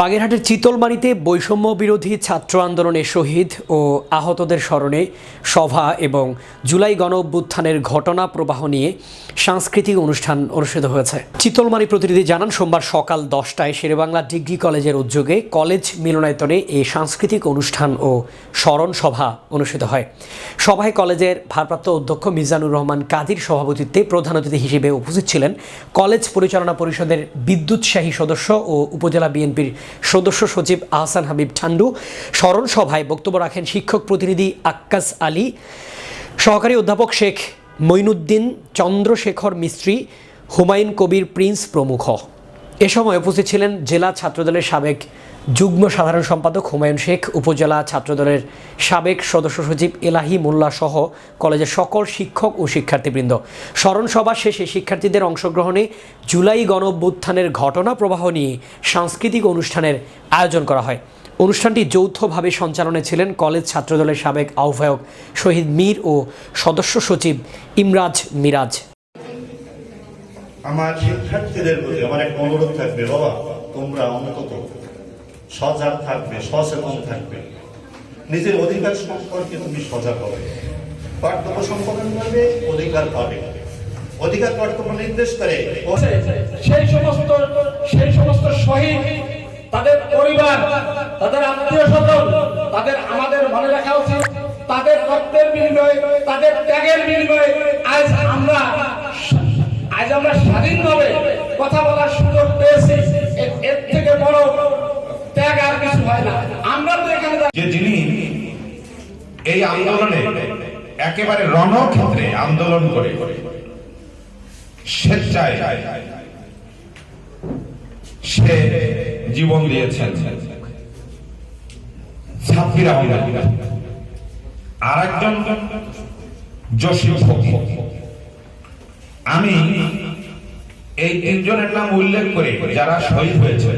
বাগেরহাটের চিতলমারিতে বৈষম্য বিরোধী ছাত্র আন্দোলনে শহীদ ও আহতদের স্মরণে সভা এবং জুলাই গণ অভ্যুত্থানের ঘটনা প্রবাহ নিয়ে সাংস্কৃতিক অনুষ্ঠান অনুষ্ঠিত হয়েছে। চিতলমারি প্রতিনিধি জানান, সোমবার সকাল দশটায় শেরেবাংলা ডিগ্রি কলেজের উদ্যোগে কলেজ মিলনায়তনে এই সাংস্কৃতিক অনুষ্ঠান ও স্মরণ সভা অনুষ্ঠিত হয়। সভায় কলেজের ভারপ্রাপ্ত অধ্যক্ষ মিজানুর রহমান কাদির সভাপতিত্বে প্রধান অতিথি হিসেবে উপস্থিত ছিলেন কলেজ পরিচালনা পরিষদের বিদ্যুৎসাহী সদস্য ও উপজেলা বিএনপির সদস্য সচিব আহসান হাবিব ঠান্ডু। স্মরণ সভায় বক্তব্য রাখেন শিক্ষক প্রতিনিধি আক্কাস আলী। সহকারী অধ্যাপক শেখ মঈনুদ্দিন, চন্দ্রশেখর মিস্ত্রি, হুমায়ুন কবির প্রিন্স প্রমুখ। এ সময় উপস্থিত ছিলেন জেলা ছাত্রদলের সাবেক যুগ্ম সাধারণ সম্পাদক হুমায়ুন শেখ, উপজেলা ছাত্রদলের সাবেক সদস্য সচিব এলাহি মোল্লা সহ কলেজের সকল শিক্ষক ও শিক্ষার্থীবৃন্দ। স্মরণ সভা শেষে শিক্ষার্থীদের অংশগ্রহণে জুলাই গণ অভ্যুত্থানের ঘটনা প্রবাহ নিয়ে সাংস্কৃতিক অনুষ্ঠানের আয়োজন করা হয়। অনুষ্ঠানটি যৌথভাবে সঞ্চালনে ছিলেন কলেজ ছাত্রদলের সাবেক আহ্বায়ক শহীদ মীর ও সদস্য সচিব ইমরাজ মিরাজ। আমার শিক্ষার্থীদের প্রতি আমার এক অনুরোধ থাকবে, বাবা, তোমরা অন্তত সজাগ থাকবে, সচেতন থাকবে। নিজের অধিকার সম্পর্কে তুমি সজাগ হবে। কর্তব্য সম্পাদন করবে, অধিকার পাবে। অধিকার কর্তব্য নির্দেশ করে। সেই সমস্ত সেই সমস্ত শহীদ, তাদের পরিবার, তাদের আত্মীয় স্বজন, তাদের আমাদের মনে রাখা উচিত, তাদের রক্তের বিনিময়ে, তাদের ত্যাগের বিনিময়ে আজ আমরা আজ আমরা স্বাধীনভাবে কথা বলার সুযোগ পেয়েছি। এর থেকে বড় যে যিনি এই আন্দোলনে একেবারে রণক্ষেত্রে আন্দোলন করে সে জীবন দিয়েছেন ছাত্রীর আহমেদ আর একজন আমি এই তিনজনের নাম উল্লেখ করে যারা শহীদ হয়েছে